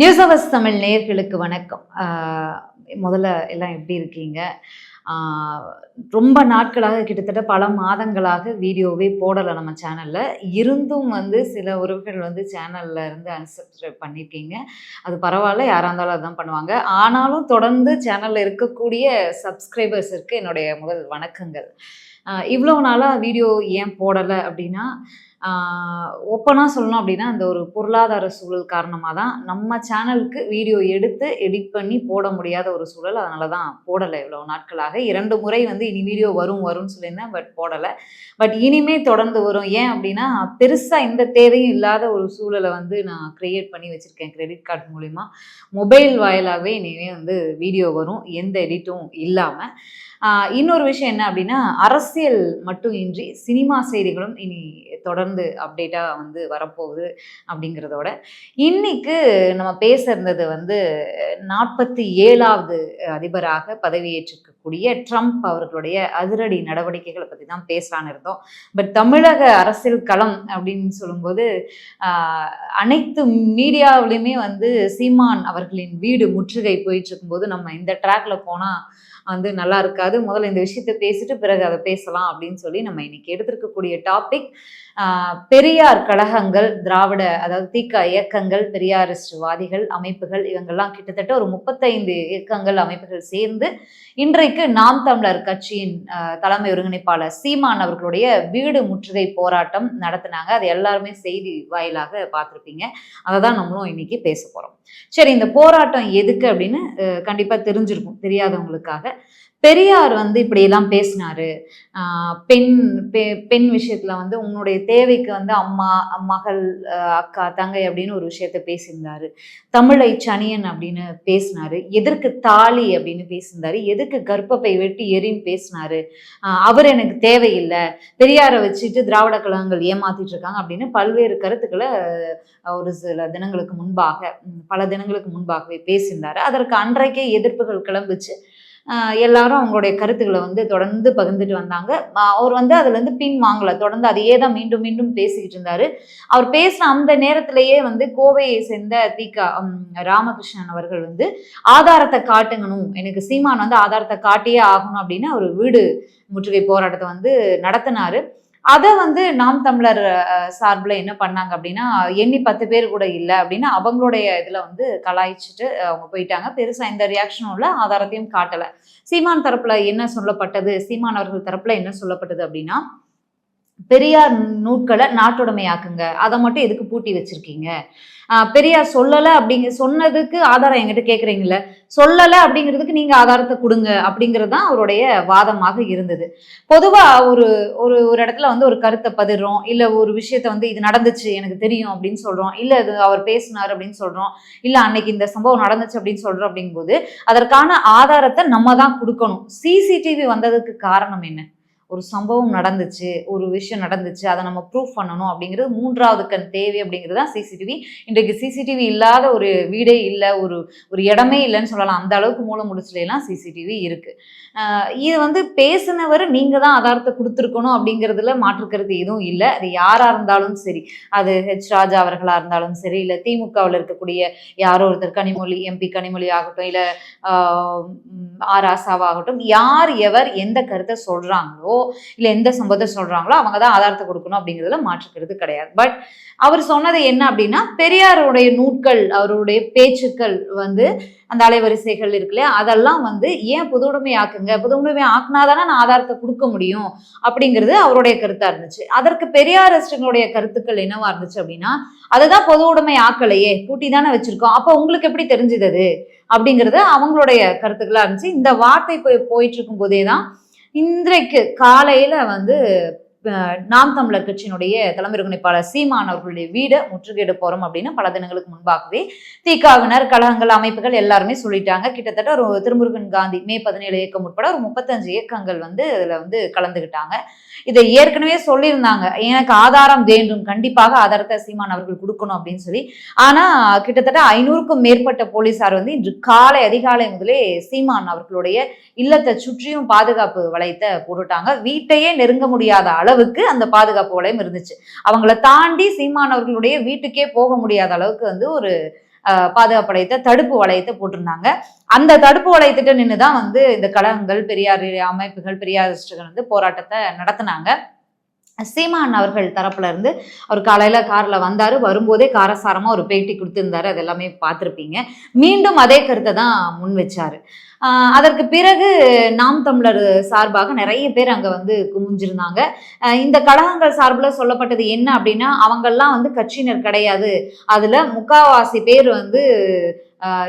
News hours Tamil நேர்களுக்கு வணக்கம். முதல்ல எல்லாம் எப்படி இருக்கீங்க? ரொம்ப நாட்களாக கிட்டத்தட்ட பல மாதங்களாக வீடியோவே போடலை நம்ம சேனலில். இருந்தும் வந்து சில உறவுகள் வந்து சேனலில் இருந்து அன்சப்ஸ்கிரைப் பண்ணியிருக்கீங்க அது பரவாயில்ல யாராக இருந்தாலும் அதுதான் பண்ணுவாங்க. ஆனாலும் தொடர்ந்து சேனலில் இருக்கக்கூடிய சப்ஸ்கிரைபர்ஸிற்கு என்னுடைய முதல் வணக்கங்கள். இவ்வளோ நாளாக வீடியோ ஏன் போடலை அப்படின்னா ஓப்பனாக சொல்லணும் அப்படின்னா அந்த ஒரு பொருளாதார சூழல் காரணமாக தான் நம்ம சேனலுக்கு வீடியோ எடுத்து எடிட் பண்ணி போட முடியாத ஒரு சூழல். அதனால தான் போடலை இவ்வளோ நாட்களாக. இரண்டு முறை வந்து இனி வீடியோ வரும் வரும்னு சொல்லியிருந்தேன் பட் போடலை. பட் இனிமே தொடர்ந்து வரும். ஏன் அப்படின்னா பெருசாக எந்த தேவையும் இல்லாத ஒரு சூழலை வந்து நான் க்ரியேட் பண்ணி வச்சுருக்கேன் கிரெடிட் கார்டு மூலிமா மொபைல் வாயிலாகவே இனிமே வந்து வீடியோ வரும். எந்த எடிட்டும் இல்லாமல் இன்னொரு விஷயம் என்ன அப்படின்னா அரசியல் மட்டும் இன்றி சினிமா செய்திகளும் இனி தொடர்ந்து அப்டேட்டாக வந்து வரப்போகுது அப்படிங்கிறதோட. இன்னைக்கு நம்ம பேச இருந்தது வந்து நாற்பத்தி ஏழாவது அதிபராக கூடிய ட்ரம்ப் அவர்களுடைய அதிரடி நடவடிக்கைகளை பற்றி தான் பேசலான்னு இருந்தோம். பட் தமிழக அரசியல் களம் அப்படின்னு சொல்லும்போது அனைத்து மீடியாவிலையுமே வந்து சீமான் அவர்களின் வீடு முற்றுகை போயிட்டு இருக்கும்போது நம்ம இந்த ட்ராக்ல போனால் வந்து நல்லா இருக்காது. முதல்ல இந்த விஷயத்தை பேசிட்டு பிறகு அதை பேசலாம் அப்படின்னு சொல்லி நம்ம இன்னைக்கு எடுத்திருக்கக்கூடிய டாபிக் பெரியார் கழகங்கள் திராவிட அதாவது திக இயக்கங்கள் பெரியாரிஸ்ட்வாதிகள் அமைப்புகள் இவங்கெல்லாம் கிட்டத்தட்ட ஒரு முப்பத்தைந்து இயக்கங்கள் அமைப்புகள் சேர்ந்து இன்றைக்கு நாம் தமிழர் கட்சியின் தலைமை ஒருங்கிணைப்பாளர் சீமான் அவர்களுடைய வீடு முற்றுகை போராட்டம் நடத்தினாங்க. அது எல்லாருமே செய்தி வாயிலாக பார்த்துருப்பீங்க. அதை தான் நம்மளும் இன்னைக்கு பேச போகிறோம் சரி இந்த போராட்டம் எதுக்கு அப்படின்னு கண்டிப்பாக தெரிஞ்சிருக்கும் தெரியாதவங்களுக்காக. பெரியார் வந்து இப்படியெல்லாம் பேசினாரு. பெண் பெ- பெண் விஷயத்துல வந்து உன்னுடைய தேவைக்கு வந்து அம்மா மகள் அக்கா தங்கை அப்படின்னு ஒரு விஷயத்த பேசியிருந்தாரு. தமிழை சனியன் அப்படின்னு பேசினாரு. எதற்கு தாலி அப்படின்னு பேசியிருந்தாரு. எதுக்கு கர்ப்பப்பை வெட்டி எரின்னு பேசினாரு. அவர் எனக்கு தேவையில்லை. பெரியாரை வச்சுட்டு திராவிட கழகங்கள் ஏமாத்திட்டு இருக்காங்க அப்படின்னு பல்வேறு கருத்துக்களை ஒரு சில தினங்களுக்கு முன்பாக பல தினங்களுக்கு முன்பாகவே பேசியிருந்தாரு. அதற்கு அன்றைக்கே எதிர்ப்புகள் கிளம்புச்சு எல்லாரும் அவங்களுடைய கருத்துக்களை வந்து தொடர்ந்து பகிர்ந்துட்டு வந்தாங்க. அவர் வந்து அதுலேருந்து பின் வாங்கலை. தொடர்ந்து அதையே தான் மீண்டும் மீண்டும் பேசிக்கிட்டு இருந்தாரு. அவர் பேசின அந்த நேரத்திலேயே வந்து கோவையை சேர்ந்த தீகா ராமகிருஷ்ணன் அவர்கள் வந்து ஆதாரத்தை காட்டுங்கணும். எனக்கு சீமான் வந்து ஆதாரத்தை காட்டியே ஆகணும் அப்படின்னு அவர் வீடு முற்றுகை போராட்டத்தை வந்து நடத்தினாரு. அதை வந்து நாம் தமிழர் சார்பில் என்ன பண்ணாங்க அப்படின்னா எண்ணி பத்து பேர் கூட இல்லை அப்படின்னு அவங்களுடைய இதில் வந்து கலாய்ச்சிட்டு அவங்க போயிட்டாங்க. பெருசாக எந்த ரியாக்ஷனும் இல்லை ஆதாரத்தையும் காட்டலை. சீமான் தரப்பில் என்ன சொல்லப்பட்டது? சீமான் அவர்கள் தரப்பில் என்ன சொல்லப்பட்டது அப்படின்னா பெரியார் நூட்களை நாட்டுடைமையாக்குங்க. அதை மட்டும் எதுக்கு பூட்டி வச்சிருக்கீங்க? பெரியார் சொல்லலை அப்படிங்க சொன்னதுக்கு ஆதாரம் என்கிட்ட கேட்குறீங்கள சொல்லலை அப்படிங்கிறதுக்கு நீங்கள் ஆதாரத்தை கொடுங்க அப்படிங்கிறது தான் அவருடைய வாதமாக இருந்தது. பொதுவாக ஒரு ஒரு ஒரு இடத்துல வந்து ஒரு கருத்தை பதிடுறோம் இல்லை ஒரு விஷயத்த வந்து இது நடந்துச்சு எனக்கு தெரியும் அப்படின்னு சொல்கிறோம் இல்லை இது அவர் பேசினார் அப்படின்னு சொல்கிறோம் இல்லை அன்னைக்கு இந்த சம்பவம் நடந்துச்சு அப்படின்னு சொல்கிறோம் அப்படிங்கும்போது அதற்கான ஆதாரத்தை நம்ம தான் கொடுக்கணும். சிசிடிவி வந்ததுக்கு காரணம் என்ன? ஒரு சம்பவம் நடந்துச்சு ஒரு விஷயம் நடந்துச்சு அதை நம்ம ப்ரூஃப் பண்ணணும் அப்படிங்கிறது மூன்றாவது கண் தேவை அப்படிங்கிறது தான் சிசிடிவி இன்றைக்கு சிசிடிவி இல்லாத ஒரு வீடே இல்லை ஒரு ஒரு இடமே இல்லைன்னு சொல்லலாம். அந்த அளவுக்கு மூல முடிச்சுலாம் சிசிடிவி இருக்கு. இது வந்து பேசினவர் நீங்க தான் ஆதாரத்தை கொடுத்துருக்கணும் அப்படிங்கிறதுல மாற்றுக்கிறது எதுவும் இல்லை. அது யாரா இருந்தாலும் சரி அது ஹெச் ராஜா அவர்களா இருந்தாலும் சரி இல்லை திமுகவில் இருக்கக்கூடிய யாரோ ஒருத்தர் கனிமொழி எம்பி கனிமொழி ஆகட்டும் இல்லை ஆர் ஆசாவாகட்டும் யார் எவர் எந்த கருத்தை சொல்றாங்களோ இல்லை எந்த சம்பவத்தை சொல்றாங்களோ அவங்க தான் ஆதாரத்தை கொடுக்கணும் அப்படிங்கிறதுல மாற்றுக்கிறது கிடையாது. பட் அவர் சொன்னது என்ன அப்படின்னா பெரியாருடைய நூட்கள் அவருடைய பேச்சுக்கள் வந்து அந்த அலைவரிசைகள் இருக்குல்லையா அதெல்லாம் வந்து ஏன் புதுவுடைமை ஆக்குங்க? புதுவுடைமை ஆக்குனா தானே நான் ஆதாரத்தை கொடுக்க முடியும் அப்படிங்கிறது அவருடைய கருத்தா இருந்துச்சு. அதற்கு பெரியாரிஸ்டுகளுடைய கருத்துக்கள் என்னவா இருந்துச்சு அப்படின்னா அதுதான் பொது உடைமை ஆக்கலையே கூட்டி தானே வச்சிருக்கோம். அப்போ உங்களுக்கு எப்படி தெரிஞ்சுது அது? அப்படிங்கிறது அவங்களுடைய கருத்துக்களா இருந்துச்சு. இந்த வார்த்தை போய் போயிட்டு இருக்கும் போதே தான் இன்றைக்கு காலையில் வந்து நாம் தமிழர் கட்சியினுடைய தலைமை ஒருங்கிணைப்பாளர் சீமான் அவர்களுடைய வீடை முற்றுகையிட போறோம் அப்படின்னு பல தினங்களுக்கு முன்பாகவே திகாவினர் கழகங்கள் அமைப்புகள் எல்லாருமே சொல்லிட்டாங்க. கிட்டத்தட்ட ஒரு திருமுருகன் காந்தி மே பதினேழு இயக்கம் உட்பட ஒரு முப்பத்தஞ்சு இயக்கங்கள் வந்து இதுல வந்து கலந்துக்கிட்டாங்க இதை ஏற்கனவே சொல்லியிருந்தாங்க. எனக்கு ஆதாரம் வேண்டும். கண்டிப்பாக ஆதாரத்தை சீமான் அவர்கள் கொடுக்கணும் அப்படின்னு சொல்லி. ஆனா கிட்டத்தட்ட ஐநூறுக்கும் மேற்பட்ட போலீசார் வந்து இன்று காலை அதிகாலை முதலே சீமான் அவர்களுடைய இல்லத்தை சுற்றியும் பாதுகாப்பு வளையத்தை போட்டுட்டாங்க. வீட்டையே நெருங்க முடியாத அளவு அளவுக்கு அந்த பாதுகாப்பு வளையம் இருந்துச்சு. அவங்கள தாண்டி சீமானவர்களுடைய வீட்டுக்கே போக முடியாத அளவுக்கு வந்து ஒரு பாதுகாப்பு வளையத்தை தடுப்பு வளையத்தை போட்டிருந்தாங்க. அந்த தடுப்பு வளையத்திட்ட நின்று தான் வந்து இந்த கழகங்கள் பெரியார் அமைப்புகள் பெரியாரிஸ்டுகள் வந்து போராட்டத்தை நடத்தினாங்க. சீமான் அவர்கள் தரப்புல இருந்து அவர் காலையில கார்ல வந்தாரு. வரும்போதே காரசாரமா ஒரு பேட்டி கொடுத்திருந்தாரு. அது எல்லாமே பார்த்துருப்பீங்க. மீண்டும் அதே கருத்தை தான் முன் வச்சாரு. அதற்கு பிறகு நாம் தமிழர் சார்பாக நிறைய பேர் அங்க வந்து குமிஞ்சிருந்தாங்க இந்த கழகங்கள் சார்பில் சொல்லப்பட்டது என்ன அப்படின்னா அவங்கெல்லாம் வந்து கட்சியினர் கிடையாது. அதுல முக்காவாசி பேர் வந்து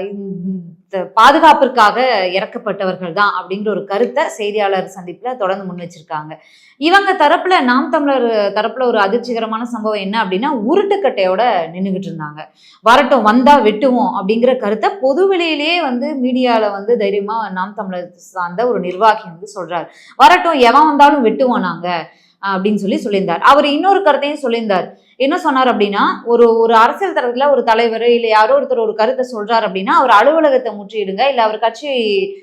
இந்த பாதுகாப்பிற்காக இறக்கப்பட்டவர்கள் தான் அப்படிங்கிற ஒரு கருத்தை செய்தியாளர் சந்திப்பில் தொடர்ந்து முன் வச்சிருக்காங்க. இவங்க தரப்புல நாம் தமிழர் தரப்புல ஒரு அதிர்ச்சிகரமான சம்பவம் என்ன அப்படின்னா உருட்டுக்கட்டையோட நின்றுகிட்டு இருந்தாங்க. வரட்டும் வந்தா வெட்டுவோம் அப்படிங்கிற கருத்தை பொது வெளியிலேயே வந்து மீடியால வந்து தைரியமா நாம் தமிழர் சார்ந்த ஒரு நிர்வாகி வந்து சொல்றாரு. வரட்டும் எவன் வந்தாலும் வெட்டுவோம் நாங்க அப்படின்னு சொல்லி சொல்லியிருந்தார். அவர் இன்னொரு கருத்தையும் சொல்லியிருந்தார். என்ன சொன்னார் அப்படின்னா ஒரு ஒரு அரசியல் தரத்துல ஒரு தலைவர் இல்லை யாரோ ஒருத்தர் ஒரு கருத்தை சொல்றாரு அப்படின்னா அவர் அலுவலகத்தை முற்றுகிடுங்க இல்லை அவர் கட்சி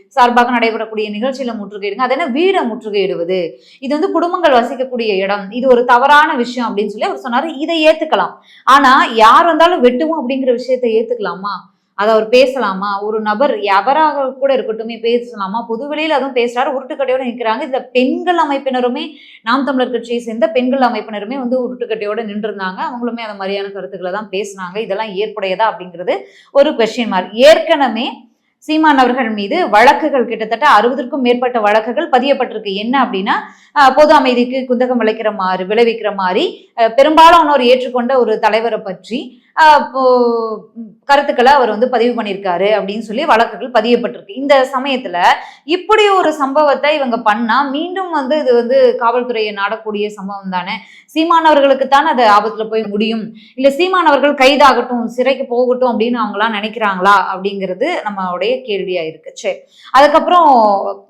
சார்பாக நடைபெறக்கூடிய நிகழ்ச்சியில முற்றுகையிடுங்க. அது என்ன? வீடை முற்றுகையிடுவது. இது வந்து குடும்பங்கள் வசிக்கக்கூடிய இடம். இது ஒரு தவறான விஷயம் அப்படின்னு சொல்லி அவர் சொன்னாரு. இதை ஏத்துக்கலாம். ஆனா யார் வந்தாலும் வெட்டுவோம் அப்படிங்கிற விஷயத்தை ஏத்துக்கலாமா? அதை அவர் பேசலாமா? ஒரு நபர் எவராக கூட இருக்கட்டுமே பேசலாமா? பொதுவெளியில் அதுவும் பேசுறாரு உருட்டுக்கட்டையோட நிற்கிறாங்க இதுல பெண்கள் அமைப்பினருமே நாம் தமிழர் கட்சியை சேர்ந்த பெண்கள் அமைப்பினருமே வந்து உருட்டுக்கட்டையோட நின்றுருந்தாங்க. அவங்களுமே அந்த மாதிரியான கருத்துக்களை தான் பேசினாங்க. இதெல்லாம் ஏற்புடையதா அப்படிங்கிறது ஒரு கொஸ்டின் மார்க் ஏற்கனவே சீமான் அவர்கள் மீது வழக்குகள் கிட்டத்தட்ட அறுபதுக்கும் மேற்பட்ட வழக்குகள் பதியப்பட்டிருக்கு. என்ன அப்படின்னா பொது அமைதிக்கு குந்தகம் விளைக்கிற மாதிரி விளைவிக்கிற மாதிரி பெரும்பாலானோர் ஏற்றுக்கொண்ட ஒரு தலைவரை பற்றி கருத்துக்களை அவர் வந்து பதிவு பண்ணியிருக்காரு அப்படின்னு சொல்லி வழக்குகள் பதியப்பட்டிருக்கு. இந்த சமயத்துல இப்படி ஒரு சம்பவத்தை இவங்க பண்ணா மீண்டும் வந்து இது வந்து காவல்துறையை நாடக்கூடிய சம்பவம் தானே? சீமானவர்களுக்கு தான் அது ஆபத்துல போய் முடியும். இல்ல சீமானவர்கள் கைதாகட்டும் சிறைக்கு போகட்டும் அப்படின்னு அவங்களாம் நினைக்கிறாங்களா அப்படிங்கிறது நம்மளுடைய கேள்வியா இருக்கு. சரி. அதுக்கப்புறம்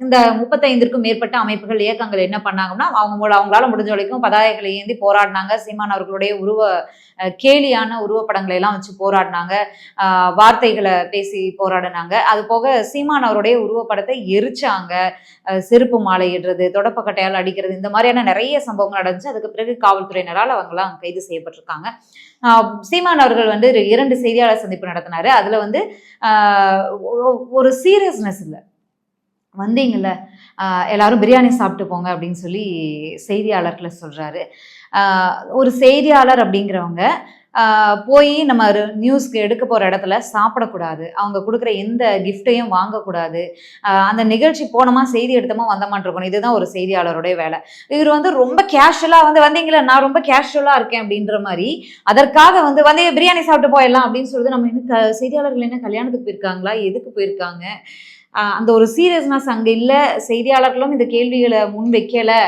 இந்த முப்பத்தைந்திற்கும் மேற்பட்ட அமைப்புகள் இயக்கங்கள் என்ன பண்ணாங்கன்னா அவங்க அவங்களால முடிஞ்ச வரைக்கும் பதாகைகளை ஏந்தி போராடினாங்க. சீமானவர்களுடைய உருவ கேலியான உருவப்பட போராட்டங்களை எல்லாம் வச்சு போராடினாங்க. வார்த்தைகளை பேசி போராடினாங்க. அது போக சீமான் அவருடைய உருவப்படத்தை எரிச்சாங்க. செருப்பு மாலை இடுறது தொடப்பக்கட்டையால் அடிக்கிறது இந்த மாதிரியான நிறைய சம்பவங்கள் நடந்துச்சு. அதுக்கு பிறகு காவல்துறையினரால் அவங்கெல்லாம் கைது செய்யப்பட்டிருக்காங்க. சீமான் அவர்கள் வந்து இரண்டு செய்தியாளர் சந்திப்பு நடத்தினாரு. அதுல வந்து ஒரு சீரியஸ்னஸ் இல்லை. வந்தீங்கல்ல எல்லாரும் பிரியாணி சாப்பிட்டு போங்க அப்படின்னு சொல்லி செய்தியாளர்களை சொல்றாரு. ஒரு செய்தியாளர் அப்படிங்கிறவங்க போய் நம்ம ஒரு நியூஸ்க்கு எடுக்க போகிற இடத்துல சாப்பிடக்கூடாது. அவங்க கொடுக்குற எந்த கிஃப்ட்டையும் வாங்கக்கூடாது. அந்த நிகழ்ச்சி போனோமா செய்தி எடுத்தோமா வந்தமான் இருக்கணும். இதுதான் ஒரு செய்தியாளருடைய வேலை. இவர் வந்து ரொம்ப கேஷுவலாக வந்து வந்தீங்களா நான் ரொம்ப கேஷுவலாக இருக்கேன் அப்படின்ற மாதிரி அதற்காக வந்து வந்து பிரியாணி சாப்பிட்டு போயிடலாம் அப்படின்னு சொல்லிட்டு நம்ம என்ன செய்தியாளர்கள் என்ன கல்யாணத்துக்கு போயிருக்காங்களா? எதுக்கு போயிருக்காங்க? அந்த ஒரு சீரியஸ்னஸ் அங்கே இல்லை. செய்தியாளர்களும் இந்த கேள்விகளை முன் வைக்கலை.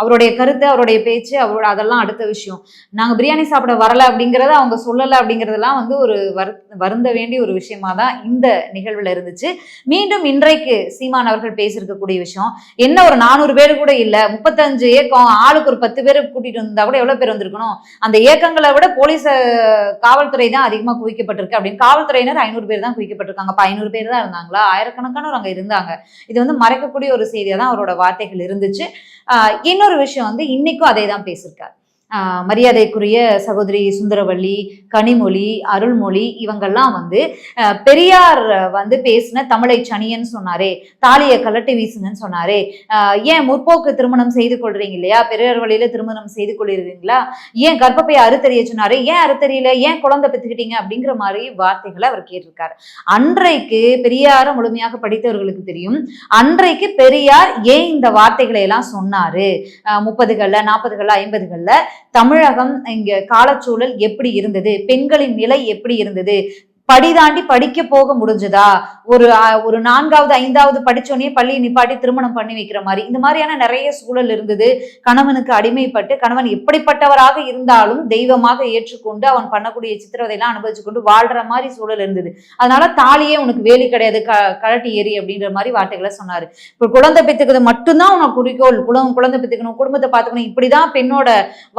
அவருடைய கருத்து அவருடைய பேச்சு அவரோட அதெல்லாம் அடுத்த விஷயம். நாங்கள் பிரியாணி சாப்பிட வரலை அப்படிங்கிறத அவங்க சொல்லலை அப்படிங்கிறதெல்லாம் வந்து ஒரு வரு வருந்த வேண்டிய ஒரு விஷயமா தான் இந்த நிகழ்வில் இருந்துச்சு. மீண்டும் இன்றைக்கு சீமான் அவர்கள் பேசியிருக்கக்கூடிய விஷயம். என்ன ஒரு நானூறு பேர் கூட இல்லை முப்பத்தஞ்சு ஏக்கம் ஆளுக்கு ஒரு பத்து பேர் கூட்டிகிட்டு வந்தால் கூட எவ்வளோ பேர் வந்திருக்கணும்? அந்த ஏக்கங்களை விட போலீஸ் காவல்துறை தான் அதிகமாக குவிக்கப்பட்டிருக்கு அப்படின்னு. காவல்துறையினர் ஐநூறு பேர் தான் குவிக்கப்பட்டிருக்காங்க. அப்போ ஐநூறு பேர் தான் இருந்தாங்களா? ஆயிரக்கணக்கானவர் அங்கே இருந்தாங்க. இது வந்து மறைக்கக்கூடிய ஒரு செய்தியாக தான் அவரோட வார்த்தைகள் இருந்துச்சு. இன்னொரு விஷயம் வந்து இன்னைக்கும் அதே தான் பேசியிருக்காரு மரியாதைக்குரிய சகோதரி சுந்தரவள்ளி கனிமொழி அருள்மொழி இவங்கெல்லாம் வந்து பெரியார் வந்து பேசின தமிழை சனியன்னு சொன்னாரே தாலியை கலட்டி வீசுங்கன்னு சொன்னாரே. ஏன் முற்போக்கு திருமணம் செய்து கொள்றீங்க இல்லையா? பெரியார் வழியில திருமணம் செய்து கொள்ளிருக்கீங்களா ஏன் கர்ப்பப்பையை அறுத்தறிய சொன்னாரு? ஏன் அறுத்தறியில? ஏன் குழந்தை பெற்றுக்கிட்டீங்க? அப்படிங்கிற மாதிரி வார்த்தைகளை அவர் கேட்டிருக்காரு. அன்றைக்கு பெரியார முழுமையாக படித்தவர்களுக்கு தெரியும் அன்றைக்கு பெரியார் ஏன் இந்த வார்த்தைகளை எல்லாம் சொன்னாரு? முப்பதுகள்ல நாற்பதுகள்ல ஐம்பதுகள்ல தமிழகம் இங்க காலச்சூழல் எப்படி இருந்தது? பெண்களின் நிலை எப்படி இருந்தது? படி தாண்டி படிக்க போக முடிஞ்சதா? ஒரு ஒரு நான்காவது ஐந்தாவது படிச்சோடனே பள்ளியை நிப்பாட்டி திருமணம் பண்ணி வைக்கிற மாதிரி. இந்த மாதிரியான நிறைய சூழல் இருந்தது. கணவனுக்கு அடிமைப்பட்டு கணவன் எப்படிப்பட்டவராக இருந்தாலும் தெய்வமாக ஏற்றுக்கொண்டு அவன் பண்ணக்கூடிய சித்திரவதையெல்லாம் அனுபவிச்சு கொண்டு வாழ்ற மாதிரி சூழல் இருந்தது. அதனால தாலியே உனக்கு வேலி கிடையாது. க கழட்டி ஏறி அப்படின்ற மாதிரி வார்த்தைகளை சொன்னாரு. இப்போ குழந்தை பெற்றுக்கிறது மட்டும்தான் உனக்கு குறிக்கோள். குலம் குழந்தை பெற்றுக்கணும் குடும்பத்தை பார்த்துக்கணும். இப்படிதான் பெண்ணோட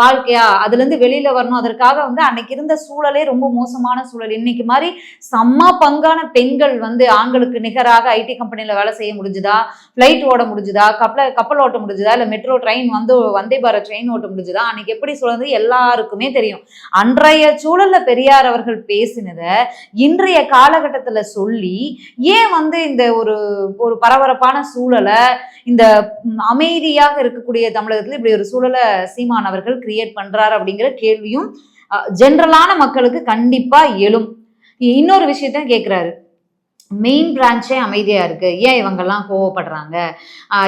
வாழ்க்கையா? அதுல இருந்து வெளியில வரணும். அதற்காக வந்து அன்னைக்கு இருந்த சூழலே ரொம்ப மோசமான சூழல். இன்னைக்கு மாதிரி செம்ம பங்கான பெண்கள் வந்து ஆண்களுக்கு நிகராக ஐடி கம்பெனியில் வேலை செய்ய முடிஞ்சுதா? ஃப்ளைட் ஓட முடிஞ்சுதா? கப்பல கப்பல் ஓட்ட முடிஞ்சுதா? இல்லை மெட்ரோ ட்ரெயின் வந்து வந்தே பாரத் ட்ரெயின் ஓட்ட முடிஞ்சுதா? அன்னைக்கு எப்படி சொல்றது? எல்லாருக்குமே தெரியும். அன்றைய சூழல்ல பெரியார் அவர்கள் பேசினதை இன்றைய காலகட்டத்தில் சொல்லி ஏன் வந்து இந்த ஒரு ஒரு பரபரப்பான சூழலை இந்த அமைதியாக இருக்கக்கூடிய தமிழகத்தில் இப்படி ஒரு சூழலை சீமான் அவர்கள் கிரியேட் பண்றாரு அப்படிங்கிற கேள்வியும் ஜென்ரலான மக்களுக்கு கண்டிப்பா எழும். இன்னொரு விஷயத்த கேட்குறாரு மெயின் பிரான்ச்சே அமைதியாக இருக்குது ஏன் இவங்கெல்லாம் கோவப்படுறாங்க?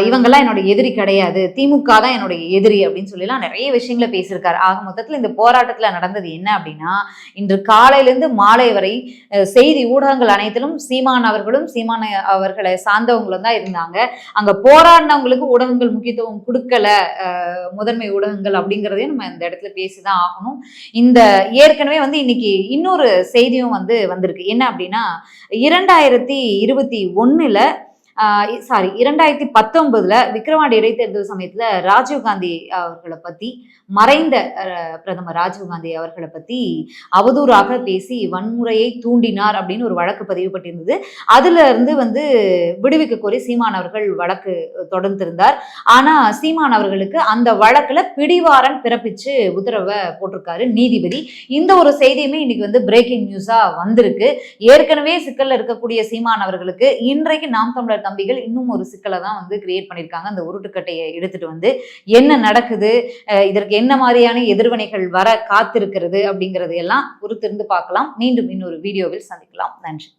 இவங்கெல்லாம் என்னோட எதிரி கிடையாது. திமுக தான் என்னுடைய எதிரி அப்படின்னு சொல்லிலாம் நிறைய விஷயங்களை பேசியிருக்காரு. ஆக மொத்தத்தில் இந்த போராட்டத்தில் நடந்தது என்ன அப்படின்னா இன்று காலையிலேருந்து மாலை வரை செய்தி ஊடகங்கள் அனைத்திலும் சீமான் அவர்களும் சீமான அவர்களை சார்ந்தவங்களும் தான் இருந்தாங்க. அங்கே போராடினவங்களுக்கு ஊடகங்கள் முக்கியத்துவம் கொடுக்கல. முதன்மை ஊடகங்கள் அப்படிங்கிறதையும் நம்ம இந்த இடத்துல பேசி தான் ஆகணும். இந்த ஏற்கனவே வந்து இன்னைக்கு இன்னொரு செய்தியும் வந்து வந்திருக்கு. என்ன அப்படின்னா இரண்டாயிரம் இரண்டாயிரத்தி இருபத்தி ஒன்றில் சாரி இரண்டாயிரத்தி பத்தொன்பதுல விக்ரவாண்டி இடைத்தேர்தல் சமயத்துல ராஜீவ்காந்தி அவர்களை பத்தி மறைந்த பிரதமர் ராஜீவ்காந்தி அவர்களை பத்தி அவதூறாக பேசி வன்முறையை தூண்டினார் அப்படின்னு ஒரு வழக்கு பதிவுபட்டிருந்தது அதுல இருந்து வந்து விடுவிக்க கோரி சீமான் அவர்கள் வழக்கு தொடர்ந்திருந்தார். ஆனா சீமான் அவர்களுக்கு அந்த வழக்குல பிடிவாரன் பிறப்பிச்சு உத்தரவை போட்டிருக்காரு நீதிபதி. இந்த ஒரு செய்தியுமே இன்னைக்கு வந்து பிரேக்கிங் நியூஸா வந்திருக்கு. ஏற்கனவே சிக்கல்ல இருக்கக்கூடிய சீமான் அவர்களுக்கு இன்றைக்கு நாம் தமிழர் தம்பிகள் இன்னும் ஒரு சிக்கலை தான் வந்து கிரியேட் பண்ணியிருக்காங்க. அந்த உருட்டுக்கட்டையை எடுத்துட்டு வந்து என்ன நடக்குது? இதற்கு என்ன மாதிரியான எதிர்வினைகள் வர காத்திருக்கிறது அப்படிங்கிறது எல்லாம் பொறுத்திருந்து பார்க்கலாம். மீண்டும் இன்னொரு வீடியோவில் சந்திக்கலாம். நன்றி.